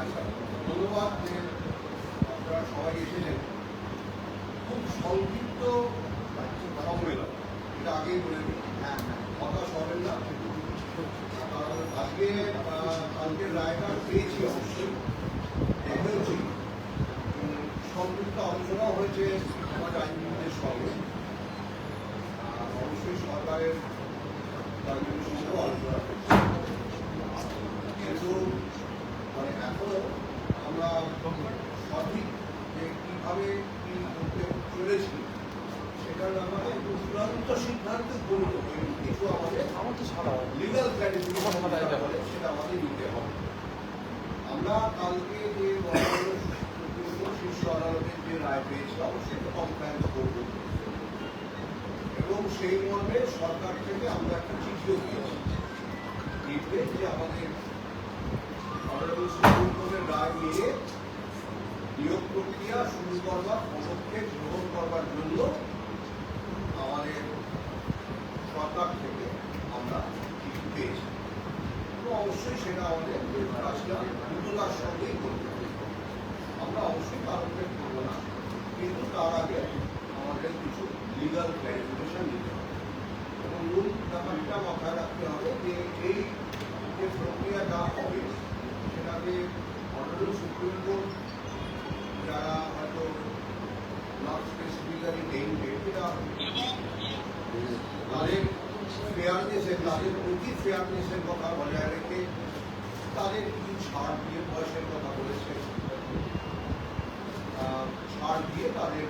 আচ্ছা ধন্যবাদ যে আপনারা সবাই এসেছেন খুব সংক্ষিপ্ত সম্মেলন এটা আগেই বলে হ্যাঁ হতাশ হবেন না আজকে আহ, কালকের রায়টা পেয়েছি অবশ্যই উম, সংযুক্ত আলোচনাও হয়েছে আমার আইনজীবীদের সঙ্গে অবশ্যই সরকারের আইনজীবীর সঙ্গেও আলোচনা হয়েছে কিন্তু মানে এখনও আমরা সঠিক যে কীভাবে কি করতে চলেছি সেটার ব্যাপারে একটু চূড়ান্ত সিদ্ধান্তে উপনীত হয়নি কিছু আমাদের আমার তো সাদা লিগাল ক্ল্যারিফিকেশন যেটা বলে সেটা আমাদের নিতে হবে আমরা কালকে যে মহামান্য সুপ্রিম কোর্ট শীর্ষ আদালতের রায় অবশ্যই কমপ্লায়েন্স করব এবং সেই মর্মে সরকার থেকে আমরা একটা চিঠিও দিয়েছি। লিখবে যে আমাদের রায় নিয়ে নিয়োগ প্রক্রিয়া শুরু করবার, পদক্ষেপ গ্রহণ করবার জন্য আমাদের সরকার থেকে আমরা চিঠি পেয়েছি। অবশ্যই সেটা আমাদের কাজটা দ্রুততার সঙ্গেই করতে হবে আমরা অবশ্যই কারণকে করব না কিন্তু তার আগে আমাদের কিছু লিগাল ক্ল্যারিফিকেশন নিতে হবে। এবং মূল ব্যাপারটা মাথায় রাখতে হবে যে এই যে প্রক্রিয়াটা হবে সেটাকে অনারেবল সুপ্রিম কোর্ট যারা হয়তো নট স্পেসিফিক্যালি নেই এটা তাদের ফেয়ারনেসের তাদের প্রতি ফেয়ারনেসের কথা বজায় রেখে তাদের কিছু ছাড় দিয়ে বয়সের কথা বলেছে ছাড় দিয়ে তাদের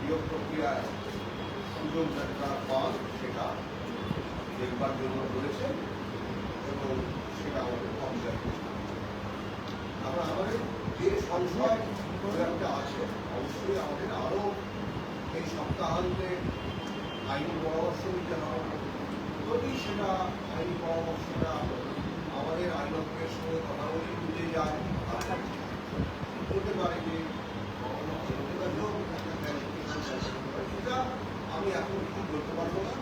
নিয়োগ প্রক্রিয়ায় সুযোগ যাতে তারা পান সেটা দেখবার জন্য বলেছে এবং সেটা আমাদের অবজারভেশন আমরা আমাদের যে সংশয় আছে, অবশ্যই আমাদের আরও এই সপ্তাহান্তে আইনি পরামর্শ নিতে হবে। যদি সেটা আইনি পরামর্শটা আমাদের আইনজ্ঞের সঙ্গে কথা বলে নিতে যায় হতে পারে যে আমি এখন কিছু বলতে পারব না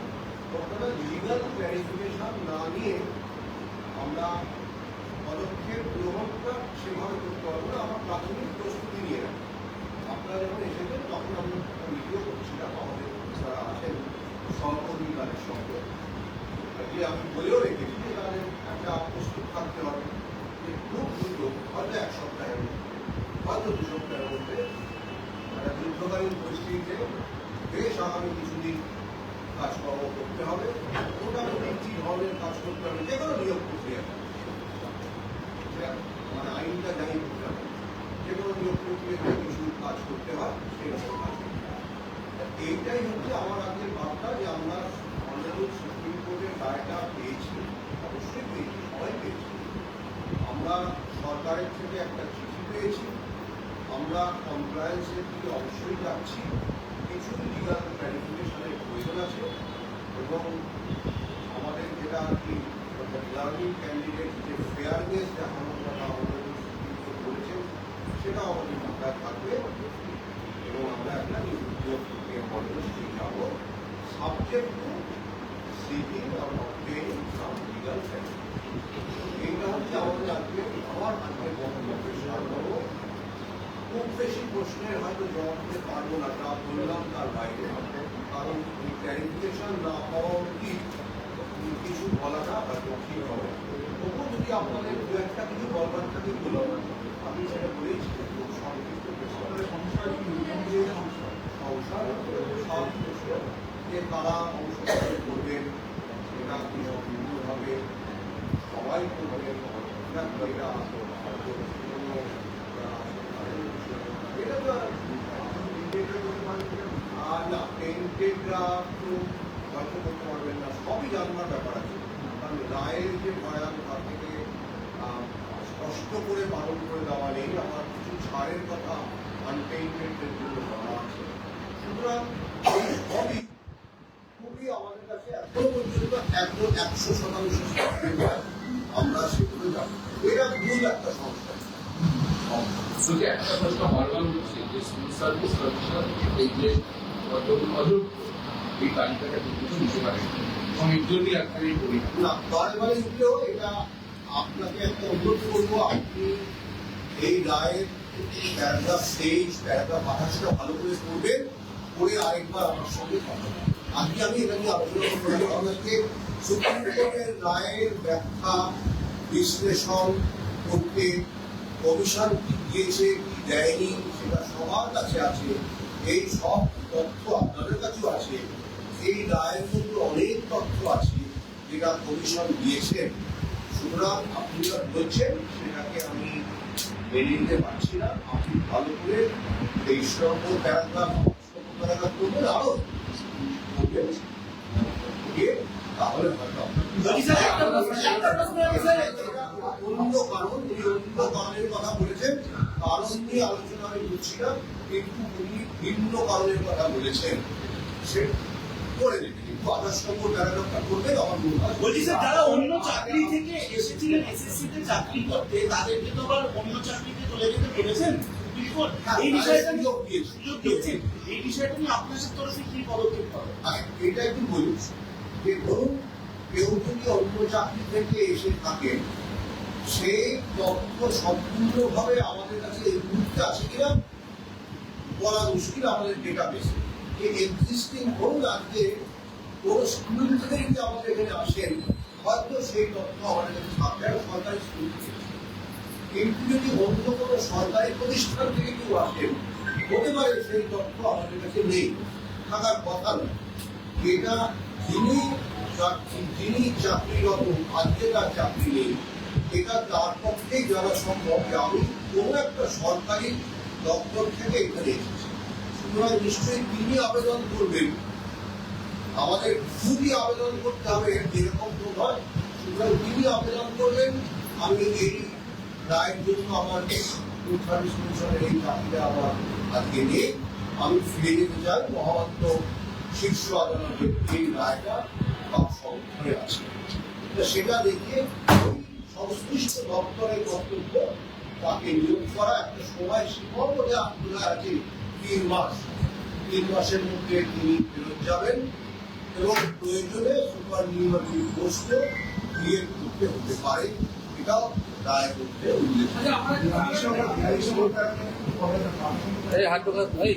তবে লিগাল ক্ল্যারিফিকেশন না নিয়ে আমরা পদক্ষেপ গ্রহণ সেভাবে করতে পারব না আমার প্রাথমিক প্রস্তুতি নিয়ে রাখি আপনারা যখন এসেছেন তখন আমি একটা ভিডিও করছিলাম আমাদের যারা আছেন সহকর্মী তাদের সঙ্গে যে আমি বলেও রেখেছি যে তাদের একটা প্রস্তুত থাকতে হবে যে খুব দ্রুত হয়তো এক সপ্তাহের মধ্যে হয়তো দু সপ্তাহের মধ্যে একটা যুদ্ধকালীন পরিস্থিতিতে বেশ আগামী কিছুদিন কাজকর্ম করতে হবে মোটামুটি কি ধরনের কাজ করতে যে কোনো নিয়োগ প্রক্রিয়া মানে আইনটা জানি করতে যে কোনো নিয়োগ প্রক্রিয়াতে কিছু কাজ করতে হয়, সেই রকম কাজ এইটাই হচ্ছে আমার আজকের ভাবনা যে আমরা অনারেবল সুপ্রিম কোর্টের রায়টা পেয়েছি, অবশ্যই পেয়েছি, সবাই পেয়েছি। আমরা সরকারের থেকে একটা চিঠি পেয়েছি, আমরা কমপ্লায়েন্সের দিকে অবশ্যই যাচ্ছি। কিছু লিগাল ক্ল্যারিফিকেশনের প্রয়োজন আছে এবং আমাদের যেটা আর কি লার্নিং ক্যান্ডিডেট যে ফেয়ারনেস দেখানোর কথা আমাদের সুপ্রিম কোর্ট বলেছেন সেটা আমাদের মাথায় থাকবে এবং আমরা একটা নিয়োগ প্রক্রিয়া পদ্ধতি যাব সাবজেক্ট টু সিকিং আর অবটেইনিং সাম লিগাল এইটা হচ্ছে আমাদের আজকে আমার আজকে বক্তব্যের সারমর্ম খুব বেশি প্রশ্নের হয়তো জবাব দিতে পারব না তা বললাম তার বাইরে কারণ এই না পাওয়া অব্দি কিছু বলাটা হয়তো ঠিক হবে তবুও যদি আপনাদের দু একটা কিছু বলবার থাকে বলো আমি সেটা বলেইছি খুব সংক্ষিপ্ত সংসার সব যে তারা অংশগ্রহণ করবেন এটা হবে সবাই করবেন এটা হয়তো কোনো, আহ, এটা তো আর আর না পেন্টেডরা তো হয়তো করতে পারবেন না সবই জানবার ব্যাপার আছে কারণ রায়ের যে বয়ান তার থেকে স্পষ্ট করে পালন করে দেওয়া নেই আমার কিছু ছাড়ের কথা আনপেইন্টেডদের জন্য বলা আছে সুতরাং সবই খুবই আমাদের কাছে এখনও পর্যন্ত একদম একশো শতাংশ আমরা সেগুলো যাব এটা মূল একটা যদি একটা প্রশ্ন বারবার হচ্ছে এই জন্যই এটা আপনাকে একটা অনুরোধ করব এই রায়ের ভালো করে পড়ে আরেকবার আমার সঙ্গে আমি এটা নিয়ে আলোচনা রায়ের ব্যাখ্যা বিশ্লেষণ করতে কমিশন কি দিয়েছে কি দেয়নি সেটা সবার কাছে আছে এই সব তথ্য আপনাদের কাছেও আছে এই রায়ের মধ্যে অনেক তথ্য আছে যেটা কমিশন দিয়েছেন সুতরাং আপনি যা বলছেন সেটাকে আমি মেনে নিতে পারছি না। আপনি ভালো করে তেইশ নম্বর প্যারাগ্রাফ প্যারাগ্রাফ করবেন আরও। তাহলে হয়তো। অন্য কারণ অন্য কারণের কথা বলেছেন। কারণ নিয়ে আলোচনা আমি করছি না কিন্তু উনি ভিন্ন কারণের কথা বলেছেন সে করে দেবেন কিন্তু আঠাশ নম্বর প্যারাগ্রাফটা করবেন আমার মনে হয় বলছি স্যার যারা অন্য চাকরি থেকে এসেছিলেন এসএসসি তে চাকরি করতে তাদেরকে তো আবার অন্য চাকরিতে চলে যেতে বলেছেন? এই বিষয়টা নিয়ে সুযোগ দিয়েছেন। এই বিষয়টা নিয়ে আপনার তরফে কি পদক্ষেপ হবে এটা একটু বলি যে ধরুন কেউ যদি অন্য চাকরি থেকে এসে থাকেন সেই তথ্য সম্পূর্ণভাবে আমাদের কাছে এই মুহূর্তে আছে কিনা বলা মুশকিল আমাদের ডেটাবেসে যে এক্সিস্টিং ধরুন আজকে কোনো স্কুল থেকে যদি আমাদের এখানে আসেন, হয়তো সেই তথ্য আমাদের কাছে থাকবে সরকারি স্কুল থেকে কিন্তু যদি অন্য কোনো সরকারি প্রতিষ্ঠান থেকে কেউ আসেন, হতে পারে সেই তথ্য আমাদের কাছে নেই। থাকার কথা নয়। এটা যিনি যিনি চাকরিরত, আজকে তার চাকরি নেই। এটা তার পক্ষেই জানা সম্ভব। যে আমি কোনো একটা সরকারি দপ্তর থেকে এখানে সুতরাং নিশ্চয়ই তিনি আবেদন করবেন। আমাদের খুবই আবেদন করতে হবে, এরকম তো নয়। সুতরাং তিনি আবেদন করবেন। আমি এই রায়ের জন্য আমার ফুড কমিশনের এই চাকরিটা আমার আজকে নেই আমি ফিরে যেতে চাই। মহামান্য শীর্ষ আদালতের এই রায়টা বা সংখ্যায় আছে। সেটা দেখে ওই সংশ্লিষ্ট দপ্তরের কর্তব্য তাকে নিয়োগ করা একটা সময় সীমাও বোধ হয় আছে তিন মাস। তিন মাসের মধ্যে তিনি ফেরত যাবেন এবং প্রয়োজনে সুপার নিউমারি পোস্টে ক্রিয়েট করতে হতে পারে। এটাও রায়ের মধ্যে উল্লেখ। এই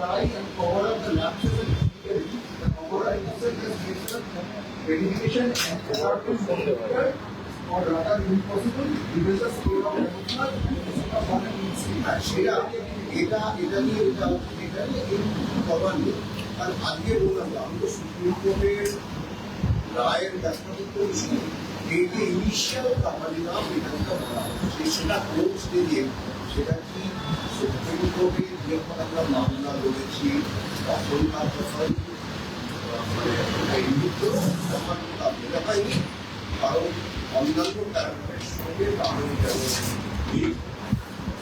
try and cover up the lapses and illegalities, the cover up the investigation, verification and department monitor, or rather impossible, given the scale of emotional and of one আর সেটা এটা এটা নিয়ে এটা এটা নিয়ে এই কভার নেই আর আজকে বললাম যে আমি তো সুপ্রিম কোর্টের রায়ের ব্যাখ্যা করতে বসি এই যে ইনিশিয়াল কাহানি নাম এটা যেটা বলা হচ্ছে সেটা কোন স্টেজে সেটা কি? সুপ্রিম কোর্টে যখন আমরা মামলা লড়েছি তখন মানে এই মুহূর্তে তখন তার মেলা পাইনি। কারণ অন্যান্য প্যারাগ্রাফের সঙ্গে তাহলে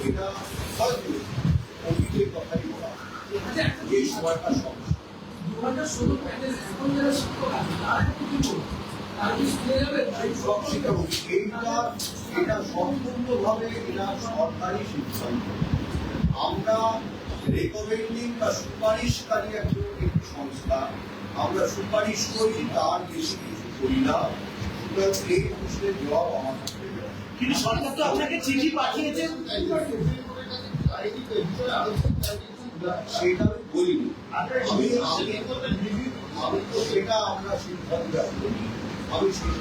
এটা হয়তো এই সময়টা সমস্যা। দু হাজার ষোলো প্যাকেজ এখন যারা শিক্ষক আছে, তারা কি করবে এটা সম্পূর্ণভাবে এটা সরকারি আমরা রেকমেন্ডিং বা সুপারিশকারী একজন একটি সংস্থা আমরা সুপারিশ করি তার বেশি করি না সুতরাং কিন্তু সরকার তো আপনাকে চিঠি পাঠিয়েছেন সেটা আমি বলিনি। তো সেটা আমরা সিদ্ধান্ত আমি সেই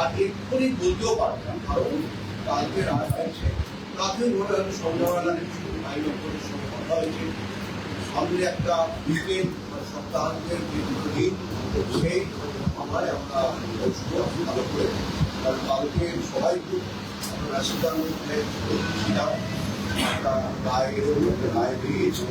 আর এক্ষুনি বলতেও পারতাম কারণ কালকে রাত হয়েছে। কালকে মনে হয় সন্ধ্যাবেলা কিছু আইন কথা হয়েছে। সামনে একটা উইকেন্ড সপ্তাহান্তের যে দিন আমরা ভালো করে। কারণ কালকে সবাই খুব ব্যস্ততার মধ্যে ছিলাম। একটা রায় বেরিয়েছে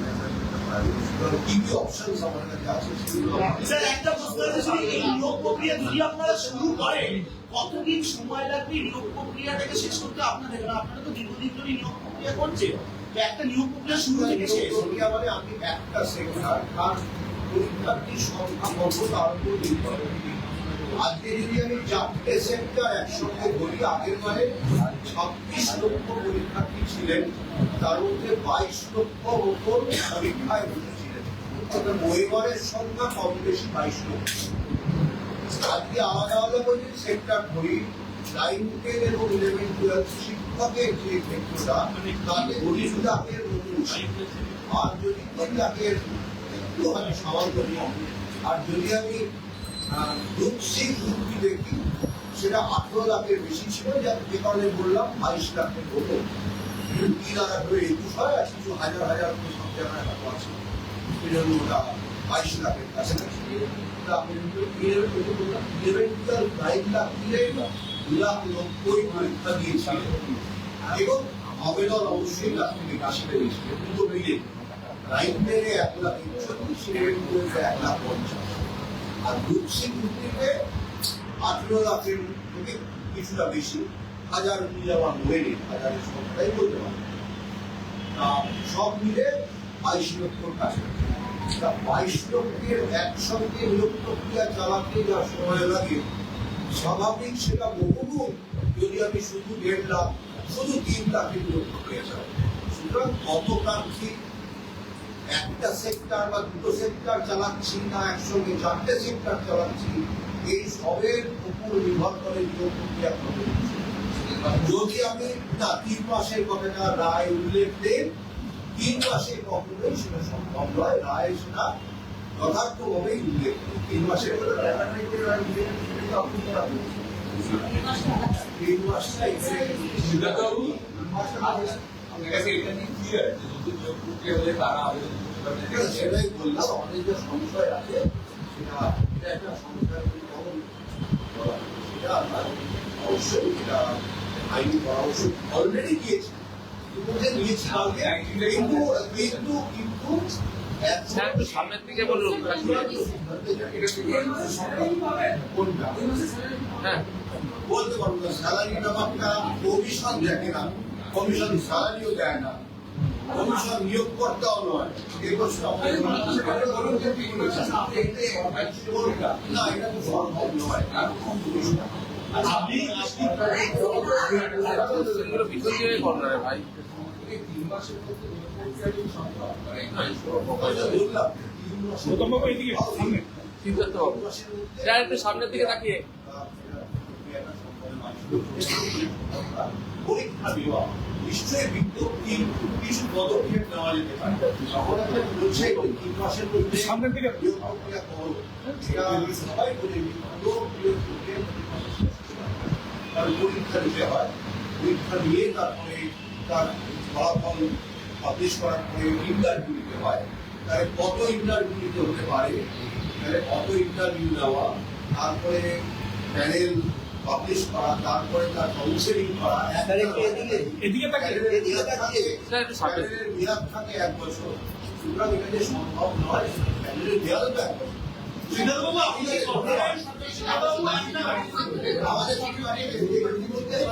সেগুলো স্যার একটা প্রশ্ন আছে শুধু এই নিয়োগ প্রক্রিয়া যদি আপনারা শুরু করেন কতদিন সময় লাগবে এই নিয়োগ প্রক্রিয়াটাকে শেষ করতে আপনাদের? আপনারা তো দীর্ঘদিন ধরে নিয়োগ প্রক্রিয়া করছেন। একটা নিয়োগ প্রক্রিয়া শুরু থেকে শেষ। প্রক্রিয়া মানে আমি একটা সেক্টর তার পরীক্ষার্থীর সংখ্যা কত তার উপর নির্ভর করে। আজকে যদি আমি চারটে সেক্টর একসঙ্গে বলি আগের বারে ছাব্বিশ লক্ষ পরীক্ষার্থী ছিলেন, তার মধ্যে বাইশ লক্ষ মতন পরীক্ষায় বসেছিলেন। ওয়েবারের সংখ্যা কম বেশি বাইশ লক্ষ। আজকে আলাদা আলাদা করে সেক্টর ধরি নাইন টেন এবং ইলেভেন টুয়েলভ শিক্ষকের যে ক্ষেত্রটা, তাতে তিন লাখের আর যদি তিন লাখের একটু আমি সামান্য আর যদি আমি দুঃসি গ্রুপটি দেখি সেটা আঠেরো লাখের বেশি ছিল যা যে কারণে বললাম বাইশ লাখের দিয়েছিল এবং অবশ্যই লাখ দুটো মিলে এক লাখ একচল্লিশ এক লাখ পঞ্চাশ। আর গ্রুপ সি আঠেরো লাখের থেকে কিছুটা বেশি হাজার মিলে আমার মনে নেই হাজারের সংখ্যাই বলতে তা সব মিলে বাইশ লক্ষর কাছে বাইশ লক্ষের একসঙ্গে নিয়োগ প্রক্রিয়া চালাতে যা সময় লাগে, স্বাভাবিক সেটা বহুগুণ যদি আমি শুধু দেড় লাখ, শুধু তিন লাখের নিয়োগ প্রক্রিয়া চালাই সুতরাং প্রার্থী একটা সেক্টর বা দুটো সেক্টর চালাচ্ছি না একসঙ্গে চারটে সেক্টর চালাচ্ছি এই সবের উপর নির্ভর করে প্রক্রিয়া করবে। যদি আমি না তিন মাসের কথাটা রায় উল্লেখ দেন তিন মাসে কখনোই সেটা সম্ভব নয় রায় সেটা যথার্থভাবেই উল্লেখ তিন মাসের। তিন মাসটা আপনার কাছে এটা নিয়ে ক্লিয়ার যে নতুন নিয়োগ প্রক্রিয়া হলে তারা আবেদন করতে পারবে সেটাই বললাম আমাদের যে সংশয় আছে সেটা এটা একটা সংশয় বলা সেটা আমরা অবশ্যই এটা আইনি পরামর্শ অলরেডি দিয়েছি ইতিমধ্যে দিয়েছি কিন্তু কিন্তু কিন্তু এখন- স্যার, একটু সামনের দিকে বলুন। হ্যাঁ বলতে পারব না স্যালারি দেখে না কমিশন স্যালারিও দেয় না। কমিশন নিয়োগকর্তাও নয় এই প্রশ্ন? কোনটা? না এটা তো সম্ভব নয় আপনি এগুলো ভিতর দিয়ে করো রে ভাই? এই তিন মাসের মধ্যে নিয়োগ প্রক্রিয়া যদি পরীক্ষা দেওয়া নিশ্চয়ই বিজ্ঞপ্তি কিছু পদক্ষেপ নেওয়া যেতে পারে তখন সবাই। কারণ পরীক্ষা দিতে হয় পরীক্ষা নিয়ে তারপরে তার ফলাফল পাবলিশ করার পরে ইন্টারভিউ দিতে হয় তাহলে কত ইন্টারভিউ দিতে হতে পারে তাহলে কত ইন্টারভিউ নেওয়া তারপরে প্যানেল পাবলিশ করা তারপরে তার কাউন্সেলিং করা এদিকে। প্যানেলের মেয়াদ থাকে এক বছর। সুতরাং এটা যে সম্ভব নয় প্যানেলের মেয়াদও তো এক বছর আমাদের